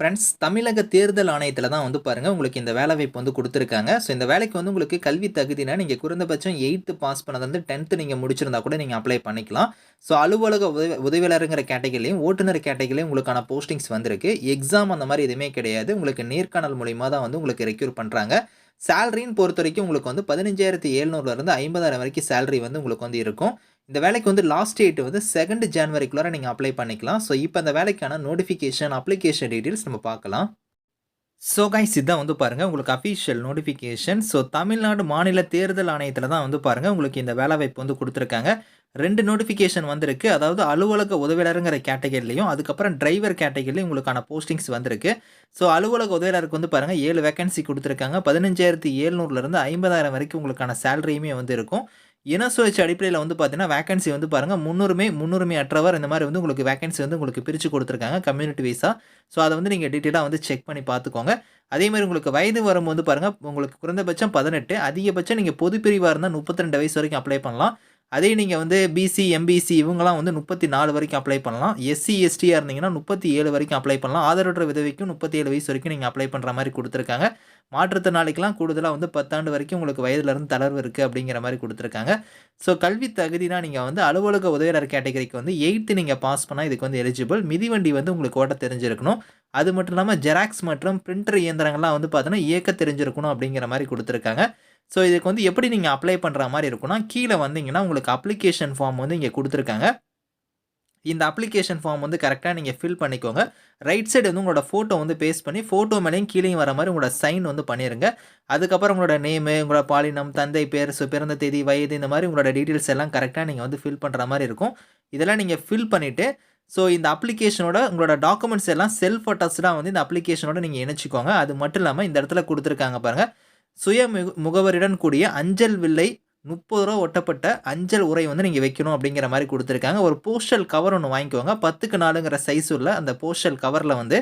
Friends தமிழக தேர்தல் ஆணையத்தில் தான் வந்து பாருங்கள் உங்களுக்கு இந்த வேலை வாய்ப்பு வந்து கொடுத்துருக்காங்க. ஸோ இந்த வேலைக்கு வந்து உங்களுக்கு கல்வி தகுதினா நீங்கள் குறைந்தபட்சம் எயித்து பாஸ் பண்ணது வந்து டென்த்து நீங்கள் முடிச்சிருந்தா கூட நீங்கள் அப்ளை பண்ணிக்கலாம். ஸோ அலுவலக உதவி உதவியாளருங்கிற கேட்டகரிலையும் ஓட்டுநர் கேட்டகரிலையும் உங்களுக்கான போஸ்டிங்ஸ் வந்திருக்கு. எக்ஸாம் அந்த மாதிரி எதுவுமே கிடையாது. உங்களுக்கு நேர்காணல் மூலிமா தான் வந்து உங்களுக்கு ரெக்யூர் பண்ணுறாங்க சேலரின்னு பொறுத்த வரைக்கும் உங்களுக்கு வந்து பதினஞ்சாயிரத்தி எழுநூறுலேருந்து ஐம்பதாயிரம் வரைக்கும் சேலரி வந்து உங்களுக்கு வந்து இருக்கும். இந்த வேலைக்கு வந்து லாஸ்ட் டேட் வந்து செகண்ட் ஜான்வரிக்குள்ளார நீங்கள் அப்ளை பண்ணிக்கலாம். ஸோ இப்போ அந்த வேலைக்கான நோட்டிஃபிகேஷன் அப்ளிகேஷன் டீட்டெயில்ஸ் நம்ம பார்க்கலாம். ஸோ கைஸ் இதான் வந்து பாருங்கள் உங்களுக்கு அஃபிஷியல் நோட்டிஃபிகேஷன் ஸோ தமிழ்நாடு மாநில தேர்தல் ஆணையத்தில் தான் வந்து பாருங்கள் உங்களுக்கு இந்த வேலை வாய்ப்பு வந்து கொடுத்துருக்காங்க. ரெண்டு நோட்டிஃபிகேஷன் வந்திருக்கு. அதாவது அலுவலக உதவியாளருங்கிற கேட்டகரிலையும் அதுக்கப்புறம் டிரைவர் கேட்டகரிலையும் உங்களுக்கான போஸ்டிங்ஸ் வந்திருக்கு. ஸோ அலுவலக உதவியாளருக்கு வந்து பாருங்கள் ஏழு வேகன்சி கொடுத்துருக்காங்க. பதினஞ்சாயிரத்தி ஏழ்நூறுலேருந்து ஐம்பதாயிரம் வரைக்கும் உங்களுக்கான சேலரியுமே வந்து இருக்கும். இன சுழற்சி அடிப்படையில் வந்து பார்த்தீங்கன்னா வேகன்சி வந்து பாருங்கள் முன்னுரிமை முன்னுரிமை அற்றவர் இந்த மாதிரி வந்து உங்களுக்கு வேகன்சி வந்து உங்களுக்கு பிரித்து கொடுத்துருக்காங்க கம்யூனிட்டி வைஸாக ஸோ அதை வந்து நீங்கள் டீட்டெயிலாக வந்து செக் பண்ணி பார்த்துக்கோங்க. அதே மாதிரி உங்களுக்கு வயது வரும் வந்து பாருங்கள் உங்களுக்கு குறைந்தபட்சம் பதினெட்டு அதிகபட்சம் நீங்கள் பொது பிரிவாக இருந்தால் முப்பத்தி ரெண்டு வயசு வரைக்கும் அப்ளை பண்ணலாம். அதே நீங்கள் வந்து பிசி எம்பிசி இவங்கலாம் வந்து முப்பத்தி நாலு வரைக்கும் அப்ளை பண்ணலாம். எஸ்சி எஸ்டியாக இருந்தீங்கன்னா முப்பத்தி ஏழு வரைக்கும் அப்ளை பண்ணலாம். ஆதரவற்ற விதவைக்கும் முப்பத்தி ஏழு வயசு வரைக்கும் நீங்கள் அப்ளை பண்ணுற மாதிரி கொடுத்துருக்காங்க. மாற்றுத்திறனாளிக்கெலாம் கூடுதலாக வந்து பத்தாண்டு வரைக்கும் உங்களுக்கு வயதுலேருந்து தளர்வு இருக்குது அப்படிங்கிற மாதிரி கொடுத்துருக்காங்க. ஸோ கல்வி தகுதினா நீங்கள் வந்து அலுவலக உதவியாளர் கேட்டகரிக்கு வந்து எயித்து நீங்கள் பாஸ் பண்ணால் இதுக்கு வந்து எலிஜிபிள் மிதிவண்டி வந்து உங்களுக்கு ஓட்ட தெரிஞ்சிருக்கணும். அது மட்டும் இல்லாமல் ஜெராக்ஸ் மற்றும் பிரிண்டர் இயந்திரங்கள்லாம் வந்து பார்த்தோன்னா இயக்க தெரிஞ்சிருக்கணும் அப்படிங்கிற மாதிரி கொடுத்துருக்காங்க. ஸோ இதுக்கு வந்து எப்படி நீங்கள் அப்ளை பண்ணுற மாதிரி இருக்குன்னா கீழே வந்தீங்கன்னா உங்களுக்கு அப்ளிகேஷன் ஃபார்ம் வந்து இங்கே கொடுத்துருக்காங்க. இந்த அப்ளிகேஷன் ஃபார்ம் வந்து கரெக்டாக நீங்கள் ஃபில் பண்ணிக்கோங்க. ரைட் சைடு வந்து உங்களோட ஃபோட்டோ வந்து பேஸ்ட் பண்ணி ஃபோட்டோ மேலேயும் கீழேயும் வர மாதிரி உங்களோட சைன் வந்து பண்ணிடுங்க அதுக்கப்புறம் உங்களோட நேமு உங்களோட பாலினம் தந்தை பேர் ஸோ பிறந்த தேதி வயது இந்த மாதிரி உங்களோட டீட்டெயில்ஸ் எல்லாம் கரெக்டாக நீங்கள் வந்து ஃபில் பண்ணுற மாதிரி இருக்கும். இதெல்லாம் நீங்கள் ஃபில் பண்ணிவிட்டு ஸோ இந்த அப்ளிகேஷனோட உங்களோட டாக்குமெண்ட்ஸ் எல்லாம் செல்ஃப் அட்டாச்சாக வந்து இந்த அப்ளிகேஷனோட நீங்கள் இணைச்சிக்கோங்க. அது மட்டும் இல்லாமல் இந்த இடத்துல கொடுத்துருக்காங்க பாருங்கள் சுய முகவரியுடன் கூடிய அஞ்சல் வில்லை முப்பது ரூபா ஒட்டப்பட்ட அஞ்சல் உரை வந்து நீங்கள் வைக்கணும் அப்படிங்கிற மாதிரி கொடுத்துருக்காங்க. ஒரு போஸ்டல் கவர் ஒன்று வாங்கிக்கோங்க. பத்துக்கு நாலுங்கிற சைஸ் உள்ள அந்த போஸ்டல் கவரில் வந்து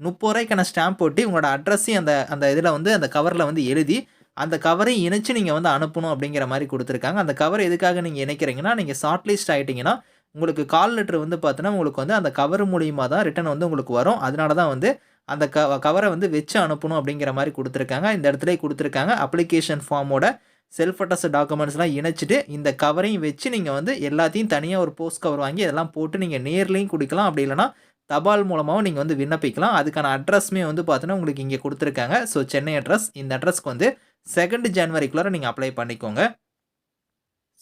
முப்பது ரூபாய்க்கான ஸ்டாம்ப் ஒட்டி உங்களோட அட்ரஸையும் அந்த அந்த இதில் வந்து அந்த கவரில் வந்து எழுதி அந்த கவரையும் இணைச்சு நீங்கள் வந்து அனுப்பணும் அப்படிங்கிற மாதிரி கொடுத்துருக்காங்க. அந்த கவர் எதுக்காக நீங்கள் இணைக்கிறீங்கன்னா நீங்கள் ஷார்ட் லிஸ்ட் ஆகிட்டிங்கன்னா உங்களுக்கு கால் லெட்டர் வந்து பார்த்தீங்கன்னா உங்களுக்கு வந்து அந்த கவர் மூலியமாக தான் ரிட்டன் வந்து உங்களுக்கு வரும். அதனால தான் வந்து அந்த க கவரை வந்து வச்சு அனுப்பணும் அப்படிங்கிற மாதிரி கொடுத்துருக்காங்க. இந்த இடத்துல கொடுத்துருக்காங்க. அப்ளிகேஷன் ஃபார்மோட செல்ஃப் அட்டஸ் டாக்குமெண்ட்ஸ்லாம் இணைச்சிட்டு இந்த கவரையும் வச்சு நீங்கள் வந்து எல்லாத்தையும் தனியாக ஒரு போஸ்ட் கவர் வாங்கி அதெல்லாம் போட்டு நீங்கள் நேர்லேயும் குடிக்கலாம். அப்படி இல்லைனா தபால் மூலமாகவும் நீங்கள் வந்து விண்ணப்பிக்கலாம். அதுக்கான அட்ரஸ்மே வந்து பார்த்தீங்கன்னா உங்களுக்கு இங்கே கொடுத்துருக்காங்க. ஸோ சென்னை அட்ரஸ் இந்த அட்ரஸ்க்கு வந்து செகண்ட் ஜனவரிக்குள்ளே நீங்கள் அப்ளை பண்ணிக்கோங்க.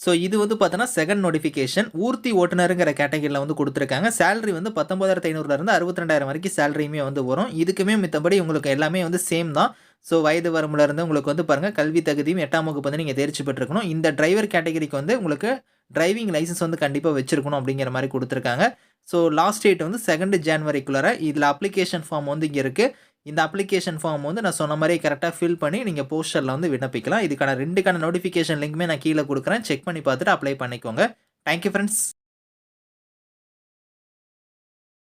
ஸோ இது வந்து பார்த்தோன்னா செகண்ட் நோட்டிஃபிகேஷன் ஊர்த்தி ஓட்டுநருங்கிற கேட்டகரியில் வந்து கொடுத்துருக்காங்க. சேலரி வந்து பத்தொம்பதாயிரத்து ஐநூறுலேருந்து அறுபத்தி ரெண்டாயிரம் வரைக்கும் சேலரியுமே வந்து வரும். இதுக்குமே மித்தபடி உங்களுக்கு எல்லாமே வந்து சேம் தான். ஸோ வயது வரம்புலேருந்து உங்களுக்கு வந்து பாருங்கள் கல்வி தகுதியும் எட்டாம் வகுப்பு வந்து நீங்கள் தேர்ச்சி பெற்றுக்கணும் இந்த டிரைவர் கேட்டகரிக்கு வந்து உங்களுக்கு டிரைவிங் லைசன்ஸ் வந்து கண்டிப்பாக வச்சுருக்கணும் அப்படிங்கிற மாதிரி கொடுத்துருக்காங்க. ஸோ லாஸ்ட் டேட் வந்து செகண்ட் ஜான்வரிக்குள்ளார இதில் அப்ளிகேஷன் ஃபார்ம் வந்து இங்கே இருக்குது இந்த அப்ளிகேஷன் ஃபார்ம் வந்து நான் சொன்ன மாதிரி கரெக்டாக ஃபில் பண்ணி நீங்கள் போஸ்டரில் வந்து விண்ணப்பிக்கலாம். இதுக்கான ரெண்டுக்கான நோட்டிஃபிகேஷன் லிங்க்குமே நான் கீழே கொடுக்குறேன். செக் பண்ணி பார்த்துட்டு அப்ளை பண்ணிக்கோங்க. Thank you friends